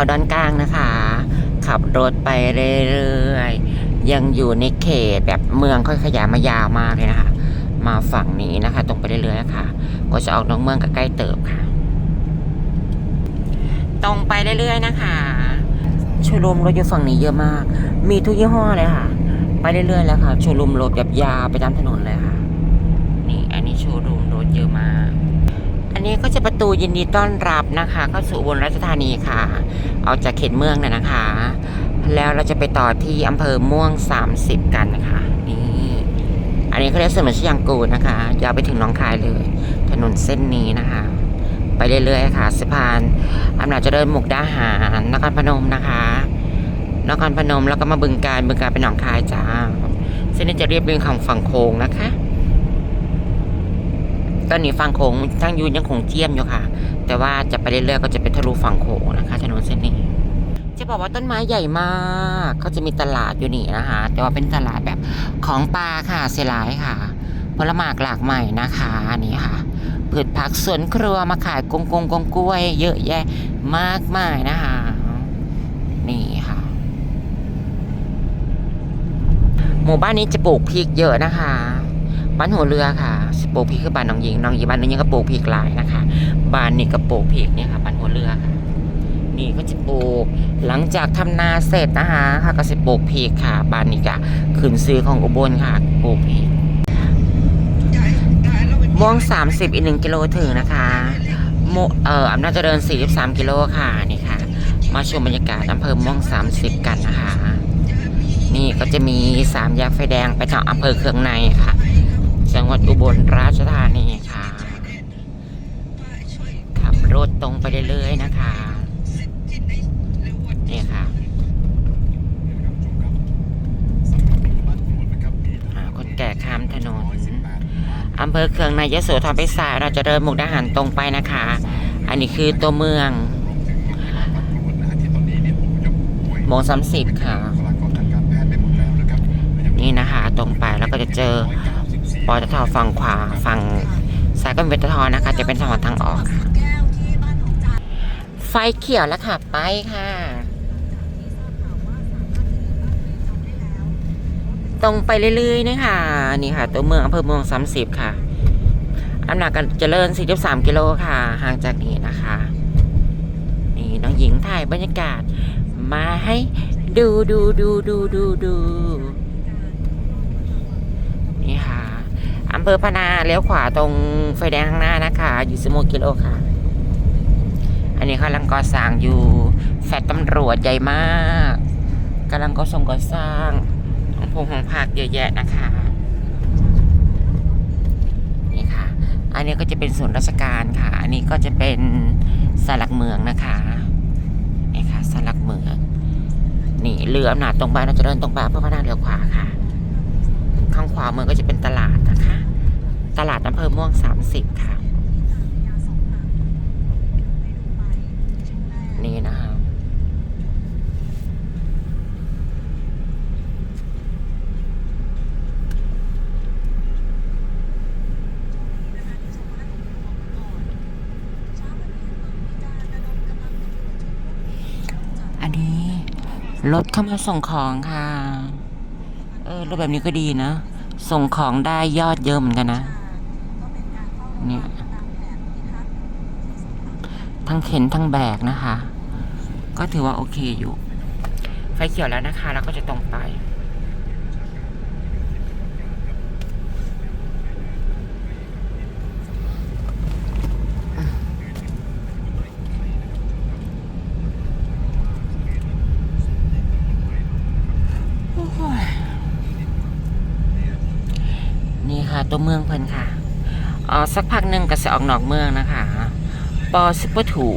วดอนกลางนะคะ ขับรถไปเรื่อยๆ ยังอยู่ในเขตแบบเมืองค่อยขยายมายาวมากเลยนะคะ มาฝั่งนี้นะคะ ตรงไปเรื่อยๆค่ะก็จะออกนอกเมืองก็ใกล้เติบค่ะ ตรงไปเรื่อยๆนะคะโชว์รูมรถอยู่ฝั่งนี้เยอะมาก มีทุกยี่ห้อเลยค่ะ ไปเรื่อยๆแล้วค่ะโชว์รูมรถแบบยาวไปตามถนนเลยค่ะ นี่อันนี้โชว์รูมรถเยอะมาก อั นี้ก็จะประตูยินดีต้อนรับนะคะเข้าสู่อุบลราชธานีค่ะ ออกจากเขตเมืองน่ะนะคะ แล้วเราจะไปต่อที่อำเภอม่วง 30 กันนะคะนี่อันนี้เขาเรียกเสมือนชยางกูลนะคะยาวไปถึงหน้องคายเลย ถนนเส้นนี้นะคะ ไปเรื่อยๆค่ะสะพานอำนาจเจริญมุกดาหารนครพนมนะคะนครพนมแล้วก็มาบึงการบึงการไปหนองคายจ้าเส้นนี้จะเรียบเรียงของฝั่งโค้งนะคะ ตอนนี้ฝั่งโค้งทั้งยูนยังคงเจียมอยู่ค่ะ แต่ว่าจะไปเรื่อยๆก็จะเป็นทะลุฝั่งโค้งนะคะถนนเส้นนี้ จะบอกว่าต้นไม้ใหญ่มากเขาจะมีตลาดอยู่นี่นะคะแต่ว่าเป็นตลาดแบบของปลาค่ะเซลายค่ะผลไม้หลากใหม่นะคะนี่ค่ะพืชผักสวนครัวมาขายกงกงกงกล้วย เยอะแยะมากมายนะคะนี่ค่ะ หมู่บ้านนี้จะปลูกพริกเยอะนะคะ บ้านหัวเรือค่ะปลูกพริกคือบ้านน้องหญิงน้องหญิงบ้านน้องหญิงก็ปลูกพริกหลายนะคะบ้านนี้ก็ปลูกพริกเนี่ยค่ะบ้านหัวเรือค่ะ นี่ก็จะปลูกหลังจากทำนาเสร็จนะคะค่ะก็จะปลูกพริกค่ะบ้านนี้ก็ขึ้นซื้อของอุบลค่ะปลูกพริกม่วง 30 อีก1กิโลถึงนะคะโมเอ่ออำนาจเจริญ 43 กิโลค่ะนี่ค่ะ มาชมบรรยากาศอำเภอม่วง 30 กันนะคะ นี่ก็จะมีสามแยกไฟแดงไปทางอำเภอเคืองในค่ะ จังหวัดอุบลราชธานีค่ะ ขับรถตรงไปเรื่อยๆนะคะ นี่ค่ะคนแก่ข้ามถนนอำเภอเคืองในยโสธรไปสายเราจะเดินมุกดาหารตรงไปนะคะ อันนี้คือตัวเมืองโมงสามสิบค่ะ นี่นะคะ ตรงไปแล้วก็จะเจอ ปตทฝั่งขวาฝั่งซ้ายก็เป็นปตทนะคะ จะเป็นทางออกทางออก ไฟเขียวแล้วค่ะ ไปค่ะ ตรงไปเรื่อยๆนะคะนี่ค่ะ ตัวเมืองอำเภอเมืองสามสิบค่ะอำหนาจกันเจริญ 43 กิโลค่ะ ห่างจากนี้นะคะ นี่น้องหญิงถ่ายบรรยากาศ มาให้ดูดูดูดูดูดูนี่ค่ะ อำเภอพนาเลี้ยวขวาตรงไฟแดงข้างหน้านะคะ อยู่สมุกิโลค่ะ อันนี้เขากำลังก่อสร้างอยู่แฟลตตำรวจใหญ่มากกำลังก่อส่งก่อสร้างของพงของผักเยอะแยะนะคะนี่ค่ะ อันนี้ก็จะเป็นส่วนราชการค่ะ อันนี้ก็จะเป็นสารหลักเมืองนะคะนี่ค่ะสารหลักเมืองนี่เรืออำนาจตรงไปเราจะเดินตรงไปเพื่อพระนาเรือขวาค่ะ ข้างขวามือก็จะเป็นตลาดนะคะ ตลาดอำเภอม่วงสามสิบค่ะ นี่นะคะอันนี้รถเข้ามาส่งของค่ะ เออรถแบบนี้ก็ดีนะ ส่งของได้ยอดเยอะเหมือนกันนะ เนี่ย ทั้งเข็นทั้งแบกนะคะ ก็ถือว่าโอเคอยู่ ไฟเขียวแล้วนะคะเราก็จะตรงไปนี่ค่ะตัวเมืองเพิ่นค่ะ อ๋อสักพักหนึ่งก็จะออกนอกเมืองนะคะ ปอซุปเปอร์ถู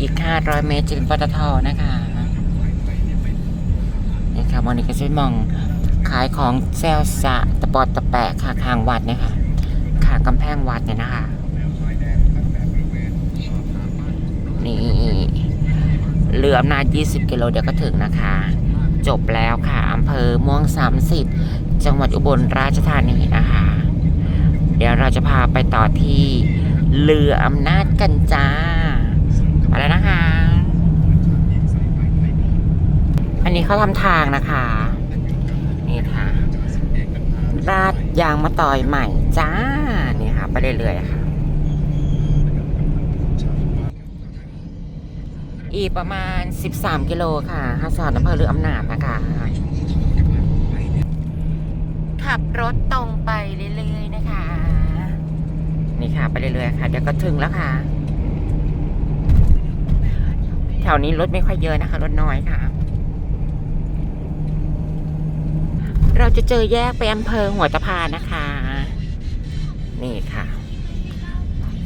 อีก 500 เมตรจะเป็นปตทนะคะนี่ค่ะวันนี้ก็จะมองขายของแซลสะตะปอดตะแปะค่ะข้างวัดเนี่ยค่ะข้างกำแพงวัดเนี่ยนะคะ นี่ เรืออำนาจ20 กิโลเดี๋ยวก็ถึงนะคะ จบแล้วค่ะอำเภอม่วง 30 จังหวัดอุบลราชธานีนะคะ เดี๋ยวเราจะพาไปต่อที่เรืออำนาจกันจ้าไปแล้วนะคะ อันนี้เขาทำทางนะคะ นี่ค่ะราดยางมาต่อยใหม่จ้า นี่ค่ะ ไปเรื่อยๆค่ะ อีกประมาณ 13 กิโลค่ะฮาสอนอำเภอเรืออำนาจนะคะ ขับรถตรงไปเรื่อยๆนะคะ นี่ค่ะ ไปเรื่อยๆค่ะ เดี๋ยวก็ถึงแล้วค่ะ แถวนี้รถไม่ค่อยเยอะนะคะ รถน้อยค่ะ เราจะเจอแยกไปอำเภอหัวตะพานนะคะ นี่ค่ะ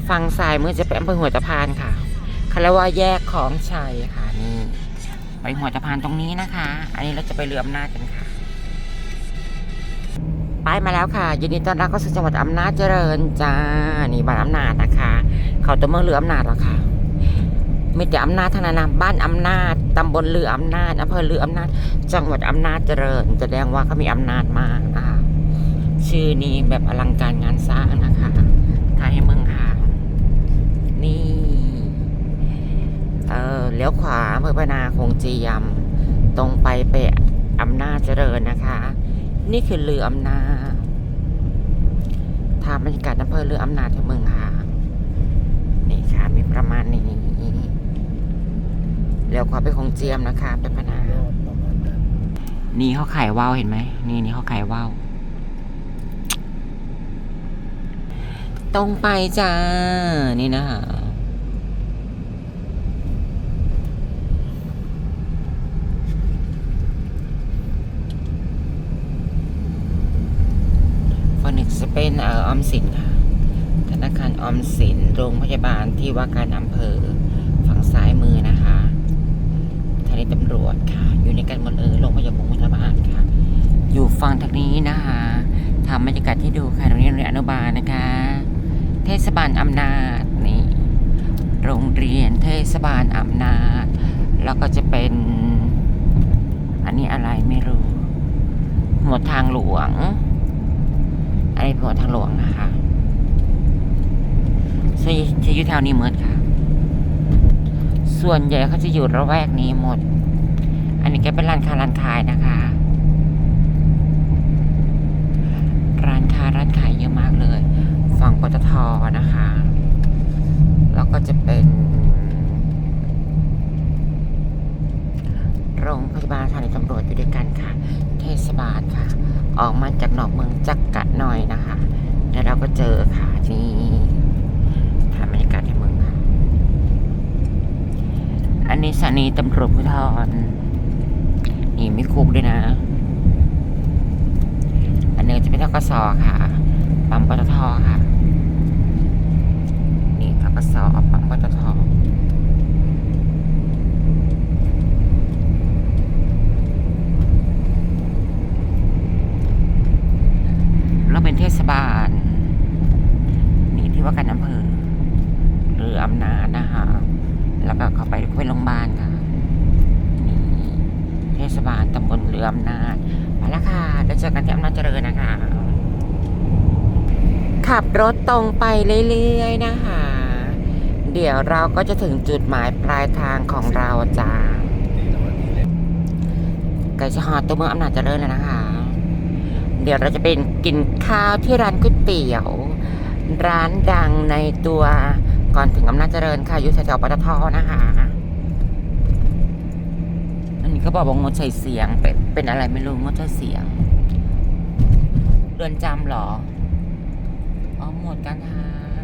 ฝั่งซ้ายมือจะเป็นอำเภอหัวตะพานค่ะ เขาเรียกว่าแยกของชัยค่ะนี่ไปหัวตะพานตรงนี้นะคะ อันนี้เราจะไปเรืออำนาจกันค่ะไปมาแล้วค่ะยินดีต้อนรับเข้าสู่จังหวัดอำนาจเจริญจ้านี่บ้านอำนาจนะคะ เขาตัวเมืองเรืออำนาจหรอค่ะมีแต่อำนาจเท่านั้นบ้านอำนาจตำบลเรืออำนาจอำเภอเรืออำนาจ จังหวัดอำนาจเจริญแสดงว่าเขามีอำนาจมากนะคะชื่อนี้แบบอลังการงานสร้างนะคะถ่ายให้เมืองค่ะนี่ เออเลี้ยวขวาอำเภอพนาคงจียมตรงไปไปอำนาจเจริญนะคะ นี่คือเรืออำนาจทางบรรยากาศอำเภอเรืออำนาจที่เมืองค่ะนี่ค่ะ มีประมาณนี้เลี้ยวขวาไปคงเจียมนะคะไปพนานี่เขาขายว่าวเห็นไหมนี่นี่เขาขายว่าวตรงไปจ้า นี่นะฝั่งหนึ่งจะ เป็นอออมสินค่ะ ธนาคารออมสิน โรงพยาบาลที่ว่าการอำเภอ ฝั่งซ้ายมือนะคะสถานีตำรวจค่ะ อยู่ในกันหมดเลยโรงพยาบาลพยาบาลค่ะ อยู่ฝั่งทางนี้นะคะทำบรรยากาศที่ดูค่ะโรงเรียนเรียนอนุบาลนะคะ เทศบาลอำนาจนี่ โรงเรียนเทศบาลอำนาจ แล้วก็จะเป็น อันนี้อะไรไม่รู้หัวทางหลวง อันนี้หัวทางหลวงนะคะจะจะอยู่แถวนี้หมดค่ะ ส่วนใหญ่เขาจะอยู่ระแวกนี้หมด อันนี้ก็เป็นร้านค้าร้านขายนะคะ ร้านค้าร้านขายเยอะมากเลย ฝั่งปตทนะคะ แล้วก็จะเป็นโรงพยาบาลสถานีตำรวจอยู่ด้วยกันค่ะ เทศบาลค่ะ ออกมาจากนอกเมืองจักกะหน่อยนะคะ แล้วเราก็เจอค่ะนี่ถ่ายบรรยากาศในเมืองค่ะ อันนี้สถานีตำรวจภูธรนี่มีคุกด้วยนะ อันนี้จะเป็นทกสค่ะปั๊มปตทค่ะ นี่ทกสปั๊มปตท เราเป็นเทศบาล นี่ที่ว่าการอำเภอหรืออำนาจนะคะแล้วก็เข้าไปเป็นโรงพยาบาลค่ะนี่เทศบาลตำบลเรืออำนาจไปแล้วค่ะแล้วเจอกันที่อำนาจเจริญนะคะ ขับรถตรงไปเรื่อยๆนะคะ เดี๋ยวเราก็จะถึงจุดหมายปลายทางของเราจ้าใกล้จะหอดตัวเมืองอำนาจเจริญแล้วนะคะ เดี๋ยวเราจะเป็นกินข้าวที่ร้านก๋วยเตี๋ยว ร้านดังในตัวก่อนถึงอำนาจเจริญค่ะอยู่แถวๆปตทนะคะ อันนี้ก็บอกว่างดใช้เสียงเป็นเป็นอะไรไม่รู้งดใช้เสียงเรือนจำเหรออ๋อหมวดการทาง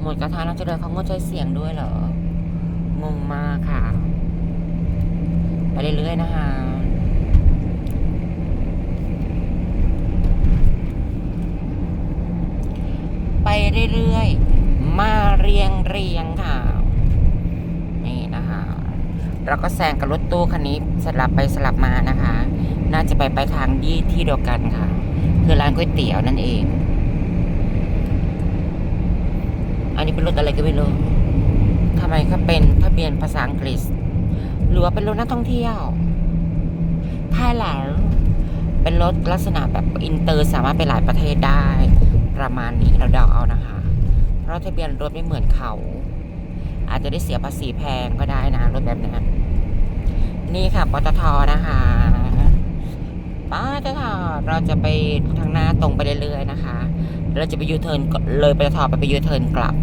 หมวดการทางเราจะเดินเขางดใช้เสียงด้วยเหรอ งงมากค่ะ ไปเรื่อยๆนะคะ ไปเรื่อยๆ มาเรียงเรียงค่ะ นี่นะคะเราก็แซงกับรถตู้คันนี้สลับไปสลับมานะคะ น่าจะไปไปทางที่ที่เดียวกันค่ะ คือร้านก๋วยเตี๋ยวนั่นเอง อันนี้เป็นรถอะไรก็ไม่รู้ทำไมเขาเป็นทะเบียนภาษาอังกฤษ หรือว่าเป็นรถนักท่องเที่ยวไทยแลนด์เป็นรถลักษณะแบบอินเตอร์สามารถไปหลายประเทศได้ ประมาณนี้เราเดาเอานะคะ เพราะทะเบียนรถไม่เหมือนเขา อาจจะได้เสียภาษีแพงก็ได้นะรถแบบนี้นี่ค่ะปตทนะคะปตทเราจะไปทางหน้าตรงไปเรื่อยๆนะคะ เราจะไปยูเทิร์นเลยปตทไปไปยูเทิร์นกลับ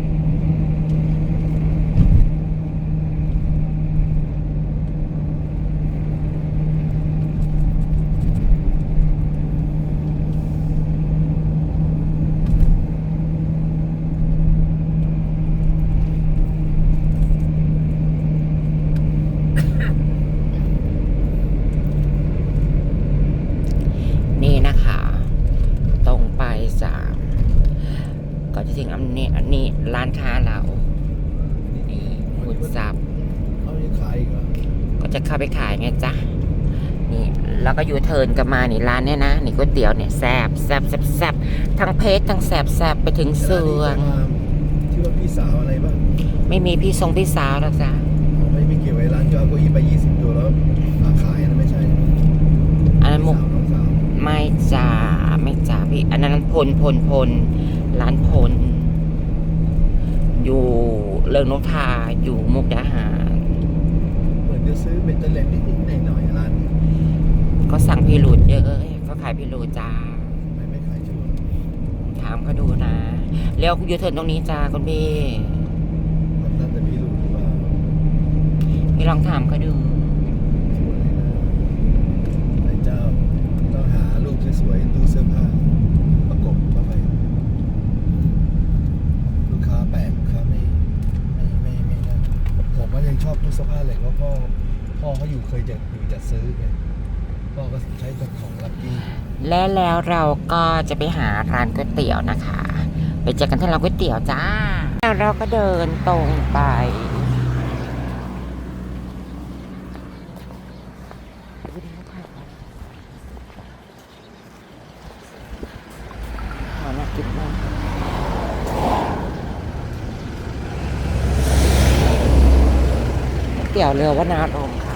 นี่นะคะ ตรงไปสาม ก็จะถึงอันนี้อันนี้ร้านค้าเรานี่ขุดซับเขายังขายอีกเหรอก็จะเข้าไปขายไงจ๊ะนี่แล้วก็ยูเทิร์นกลับมานี่ร้านเนี้ยนะนี่ก๋วยเตี๋ยวเนี่ยแซบแซบแซบแซบทั้งเพชรทั้งแซบแซบไปถึงเสืองที่ว่าพี่สาวอะไรบ้างไม่มีพี่ทรงพี่สาวหรอกจ้ะไม่ไม่เกี่ยวไอ้ร้านจอเก้าอี้ไป20ตัวแล้วมาขายนะไม่ใช่อันนั้นมุกสาวน้องสาวไม่จ่าไม่จ่าพี่อันนั้นพลพลพล ร้านพลอยู่เริงนกทาอยู่มุกดาหาร เหมือนจะซื้อเบ็ดเตอร์เลนนิดๆหน่อยๆร้านนี้ก็สั่งพี่รูดเยอะก็ขายพี่รูดจ้า ไม่ไม่ขายชัวร์ถามเขาดูนะเลี้ยวยูเทิร์นตรงนี้จ้าคุณพี่น่าจะพี่รู้หรือว่า พี่ลองถามเขาดู ชัวร์เลยนะไอ้เจ้าต้องหารูปสวยๆตู้เสื้อผ้าประกบเข้าไป ลูกค้าแปลกลูกค้าไม่ไม่ไม่ไม่นั่นผมก็ยังช อบตู้เสื้อผ้าเหล็กเพราะพ่อพ่อเขาอยู่เคยจะอยู่จัดซื้อไงพ่อก็ใช้จากของลักกี้และแล้วเราก็จะไปหาร้านก๋วยเตี๋ยวนะคะ ไปเจอกันที่ร้านก๋วยเตี๋ยวจ้าแล้วเราก็เดินตรงไปขอน่ากินมากก๋วยเตี๋ยวเรือวนารมณ์ค่ะ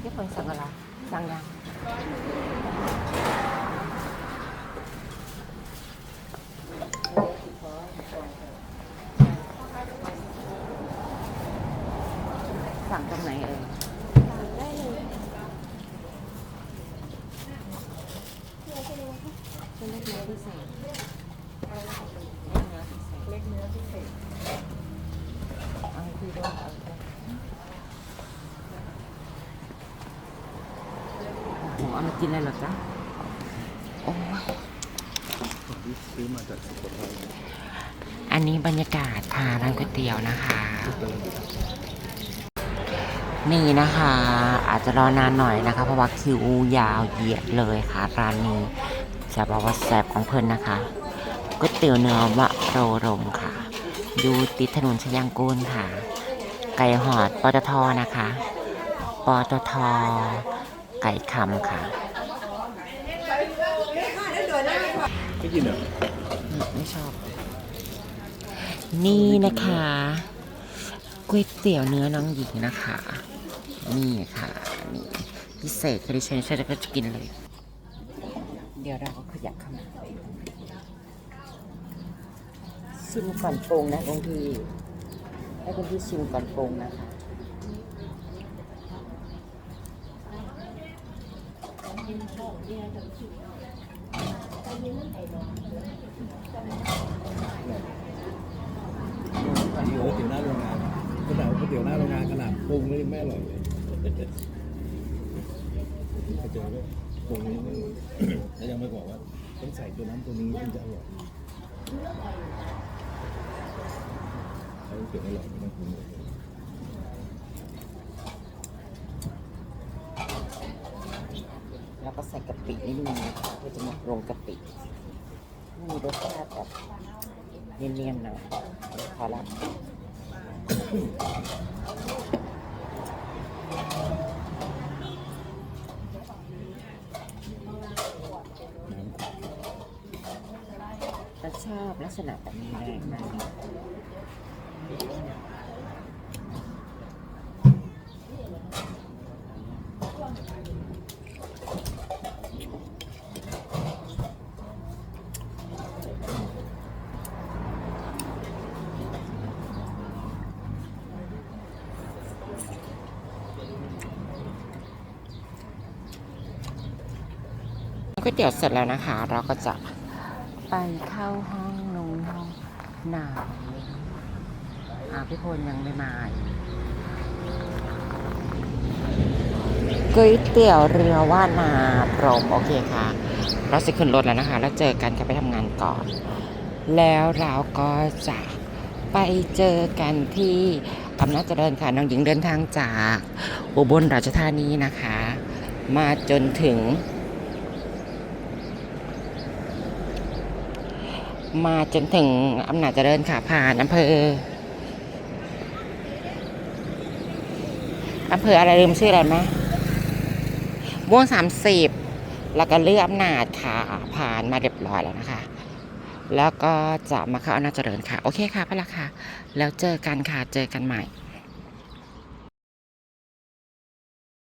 พี่คนสั่งอะไรสั่งยัง สั่งตรงไหนเอ่ยเป็นเล็กเนื้อพิเศษเล็กเนื้อพิเศษเอาให้พี่ด้วยเอาให้พี่โอ้โหเอามากินเลยเหรอจ๊ะโอ้ยซื้อมาจากสุโขทัยอันนี้บรรยากาศค่ะร้านก๋วยเตี๋ยวนะคะ นี่นะคะ อาจจะรอนานหน่อยนะคะ เพราะว่าคิวยาวเหยียดเลยค่ะร้านนี้จะบอกว่าแซ่บของเพิ่นนะคะก๋วยเตี๋ยวเนื้อวะโรรมค่ะ อยู่ติดถนนชยางกูลค่ะ ไก่หอดปตทนะคะปตทไก่คำค่ะไม่กินเหรอไม่ชอบ นี่นะคะก๋วยเตี๋ยวเนื้อน้องหญิงนะคะ นี่ค่ะนี่พิเศษคือดิฉันฉันก็จะกินเลย เดี๋ยวเราก็ขยับเข้ามาชิมก่อนปรุงนะบางทีให้คุณพี่ชิมก่อนปรุงนะคะก๋วยเตี๋ยวหน้าโรงงานขนาดก๋วยเตี๋ยวหน้าโรงงานขนาดปรุงก็ยังไม่อร่อยเลย ไปเจอก็ปรุงยังไม่อร่ยแล้วยังไม่บอกว่าต้องใส่ตัวนั้นตัวนี้ถึงจะอร่อยถ้าก๋วยเตี๋ยวอร่อยไม่ต้องปรุงเลยแล้วก็ใส่กะปินิดนึงนะคะเพื่อจะมาปรุงกะปิให้มีรสชาติแบบเนียนๆหน่อยพอละ ฉันช อบลักษณะแบบนี้แรงมากก๋วยเตี๋ยวเสร็จแล้วนะคะ เราก็จะ ไปเข้าห้องนงห้องหนาวอาพี่พลยังไม่มาก๋วยเตี๋ยวเรือว่านาพรมโอเคค่ะ เราจะขึ้นรถแล้วนะคะ แล้วเจอกันก็ไปทำงานก่อน แล้วเราก็จะไปเจอกันที่อำนาจเจริญค่ะ น้องหญิงเดินทางจากอุบลราชธานีนะคะ มาจนถึง มาจนถึงอำนาจเจริญค่ะ ผ่านอำเภออำเภออะไรลืมชื่ออะไรไหมม่วงสามสิบแล้วก็เลือกอำนาจค่ะ ผ่านมาเรียบร้อยแล้วนะคะ แล้วก็จะมาเข้าอำนาจเจริญค่ะ โอเคค่ะไปละค่ะ แล้วเจอกันค่ะ เจอกันใหม่